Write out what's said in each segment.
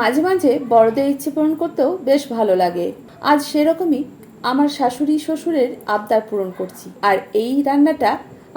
মাঝে মাঝে বড়দের ইচ্ছে পূরণ করতেও বেশ ভালো লাগে। আজ সেরকমই আমার শাশুড়ি শ্বশুরের আবদার পূরণ করছি। আর এই রান্নাটা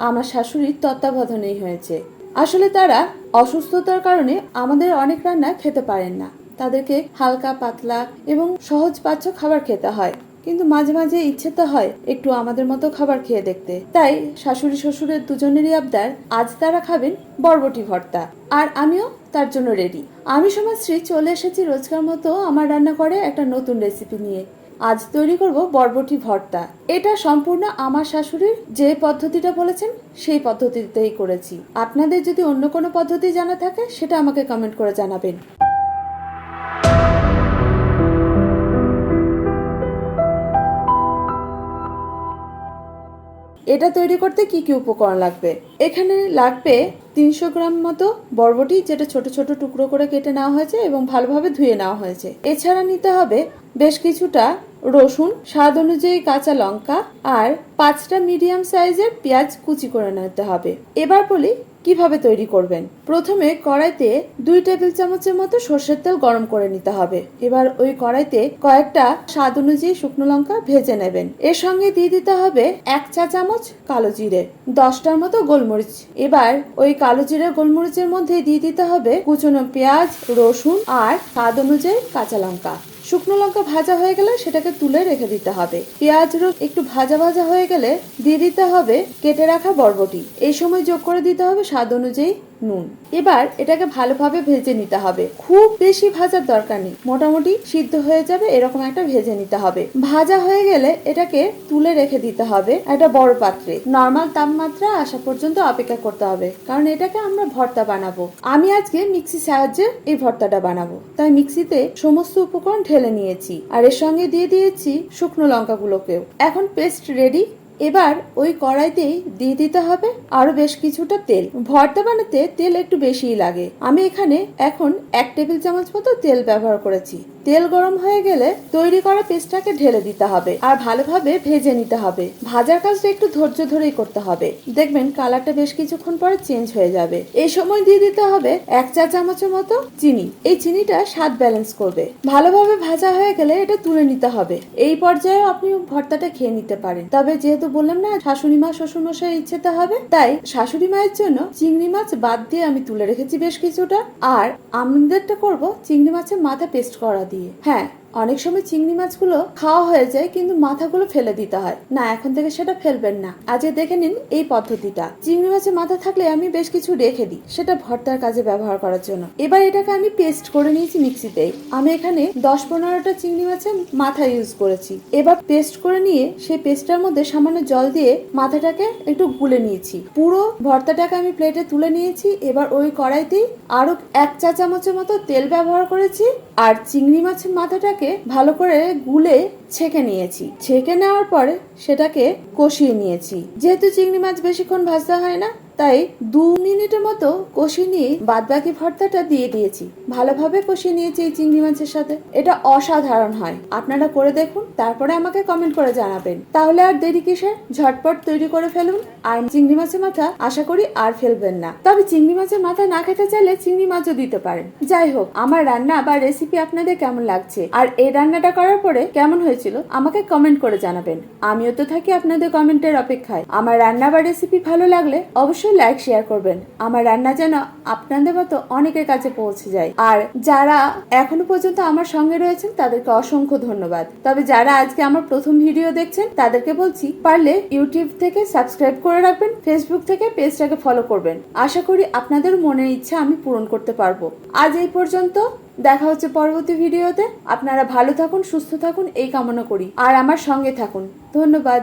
আমার শাশুড়ির তত্ত্বাবধানেই হয়েছে। আসলে তারা অসুস্থতার কারণে আমাদের অনেক রান্না খেতে পারেন না। তাদেরকে হালকা, পাতলা এবং সহজ পাচ্য খাবার খেতে হয়। কিন্তু মাঝে মাঝে ইচ্ছে তো হয় একটু আমাদের মতো খাবার খেয়ে দেখতে। তাই শাশুড়ি শ্বশুরের দুজনেরই আবদার, আজ তারা খাবেন বরবটি ভর্তা। আর আমিও তার জন্য রেডি আমি সমাজশ্রী চলে এসেছি রোজকার মতো আমার রান্না করে একটা নতুন রেসিপি নিয়ে। আজ তৈরি করব বরবটি ভর্তা। এটা সম্পূর্ণ আমার শাশুড়ির যে পদ্ধতিটা বলেছেন, সেই পদ্ধতিতেই করেছি। আপনাদের যদি অন্য কোনো পদ্ধতি জানা থাকে, সেটা আমাকে কমেন্ট করে জানাবেন। এটা তৈরি করতে কি কি উপকরণ লাগবে? এখানে লাগবে তিনশো গ্রাম মতো বরবটি, যেটা ছোট ছোট টুকরো করে কেটে নেওয়া হয়েছে এবং ভালোভাবে ধুয়ে নেওয়া হয়েছে। এছাড়া নিতে হবে বেশ কিছুটা রসুন, স্বাদ অনুযায়ী কাঁচা লঙ্কা, আর পাঁচটা মিডিয়াম সাইজের পেঁয়াজ কুচি করে নিতে হবে। এবার বলি কীভাবে তৈরি করবেন? প্রথমে কড়াইতে দুই টেবিল চামচের মতো সর্ষের তেল গরম করে নিতে হবে। এবার ওই কড়াইতে কয়েকটা স্বাদ অনুযায়ী শুকনো লঙ্কা ভেজে নেবেন। এর সঙ্গে দিয়ে দিতে হবে এক চা চামচ কালো জিরে, দশটার মতো গোলমরিচ। এবার ওই কালো জিরে, গোলমরিচের মধ্যে দিয়ে দিতে হবে কুচনো পেঁয়াজ, রসুন আর স্বাদ অনুযায়ী কাঁচা লঙ্কা। শুকনো লঙ্কা ভাজা হয়ে গেলে সেটাকে তুলে রেখে দিতে হবে। পেঁয়াজ রস একটু ভাজা ভাজা হয়ে গেলে দিয়ে দিতে হবে কেটে রাখা বরবটি। এই সময় যোগ করে দিতে হবে স্বাদ অনুযায়ী নুন। এবার এটাকে ভালোভাবে ভেজে নিতে হবে। খুব বেশি ভাজার দরকার নেই। মোটামুটি সিদ্ধ হয়ে যাবে, এরকম একটা ভেজে নিতে হবে। ভাজা হয়ে গেলে এটাকে তুলে রেখে দিতে হবে একটা বড় পাত্রে। নর্মাল তাপমাত্রা আসা পর্যন্ত অপেক্ষা করতে হবে, কারণ এটাকে আমরা ভর্তা বানাবো। আমি আজকে মিক্সি সাহায্যে এই ভর্তাটা বানাবো। তাই মিক্সিতে সমস্ত উপকরণ ঢেলে নিয়েছি। আর এর সঙ্গে দিয়ে দিয়েছি শুকনো লঙ্কাগুলোকেও। এখন পেস্ট রেডি এবার ওই কড়াইতেই দিয়ে দিতে হবে আরও বেশ কিছুটা তেল। ভর্তা বানাতে তেল একটু বেশিই লাগে। আমি এখানে এখন এক টেবিল চামচ মতো তেল ব্যবহার করেছি। তেল গরম হয়ে গেলে তৈরি করা পেস্টটাকে ঢেলে দিতে হবে আর ভালোভাবে ভেজে নিতে হবে। ভাজার কাজটা একটু ধৈর্য ধরেই করতে হবে। দেখবেন কালারটা বেশ কিছুক্ষণ পরে চেঞ্জ হয়ে যাবে। এই সময় দিয়ে দিতে হবে এক চা চামচের মতো চিনি। এই চিনিটা স্বাদ ব্যালেন্স করবে। ভালোভাবে ভাজা হয়ে গেলে এটা তুলে নিতে হবে। এই পর্যায়ে আপনি ভর্তাটা খেয়ে নিতে পারেন। তবে যেহেতু বললাম না, শাশুড়ি মা শ্বশুর মশাই ইচ্ছেতে হবে, তাই শাশুড়ি মায়ের জন্য চিংড়ি মাছ বাদ দিয়ে আমি তুলে রেখেছি বেশ কিছুটা। আর আমাদেরটা করব চিংড়ি মাছের মাথা পেস্ট করা দিয়ে। হ্যাঁ অনেক সময় চিংড়ি মাছগুলো খাওয়া হয়ে যায়, কিন্তু মাথাগুলো ফেলে দিতে হয়। না, এখন থেকে সেটা ফেলবেন না। আজকে দেখে নিন এই পদ্ধতিটা। চিংড়ি মাছের মাথা থাকলে আমি বেশ কিছু রেখে দিই, সেটা ভর্তার কাজে ব্যবহার করার জন্য। এবার এটাকে আমি পেস্ট করে নিয়েছি মিক্সিতে। আমি এখানে দশ পনেরোটা চিংড়ি মাছের মাথা ইউজ করেছি। এবার পেস্ট করে নিয়ে সেই পেস্টটার মধ্যে সামান্য জল দিয়ে মাথাটাকে একটু গুলে নিয়েছি। পুরো ভর্তাটাকে আমি প্লেটে তুলে নিয়েছি। এবার ওই কড়াইতেই আরও এক চা চামচের মতো তেল ব্যবহার করেছি। আর চিংড়ি মাছের মাথাটাকে ভালো করে গুলে ছেঁকে নিয়েছি। ছেঁকে নেওয়ার পরে সেটাকে কষিয়ে নিয়েছি। যেহেতু চিংড়ি মাছ বেশিক্ষণ ভাজতে হয় না তাই দু মিনিটের মতো কষিয়ে নিয়ে বাদ বাকি ভর্তাটা দিয়ে দিয়েছি। ভালোভাবে কষিয়ে নিয়েছি এই চিংড়ি মাছের সাথে। এটা অসাধারণ হয়। আপনারা করে দেখুন, তারপরে আমাকে কমেন্ট করে জানাবেন। তাহলে আর দেরি কিসের? ঝটপট তৈরি করে ফেলুন। আর চিংড়ি মাছের মাথা আশা করি আর ফেলবেন না। তবে চিংড়ি মাছের মাথা না খেতে চাইলে চিংড়ি মাছও দিতে পারেন। যাই হোক, আমার রান্না বা রেসিপি আপনাদের কেমন লাগছে? আর এই রান্নাটা করার পরে কেমন হয়েছিল? আমাকে কমেন্ট করে জানাবেন। আমিও তো থাকি আপনাদের কমেন্টের অপেক্ষায়। আমার রান্না বা রেসিপি ভালো লাগলে অবশ্যই লাইক শেয়ার করবেন। আমার রান্না যেন আপনাদের মতো অনেকের কাছে পৌঁছে যায়। আর যারা এখনও পর্যন্ত আমার সঙ্গে রয়েছেন, তাদেরকে অসংখ্য ধন্যবাদ। তবে যারা আজকে আমার প্রথম ভিডিও দেখছেন, তাদেরকে বলছি, পারলে ইউটিউব থেকে সাবস্ক্রাইব করে রাখবেন ফেসবুক থেকে পেজটাকে ফলো করবেন। আশা করি আপনাদের মনের ইচ্ছা আমি পূরণ করতে পারব। আজ এই পর্যন্ত, দেখা হচ্ছে পরবর্তী ভিডিওতে। আপনারা ভালো থাকুন, সুস্থ থাকুন, এই কামনা করি। আর আমার সঙ্গে থাকুন। ধন্যবাদ।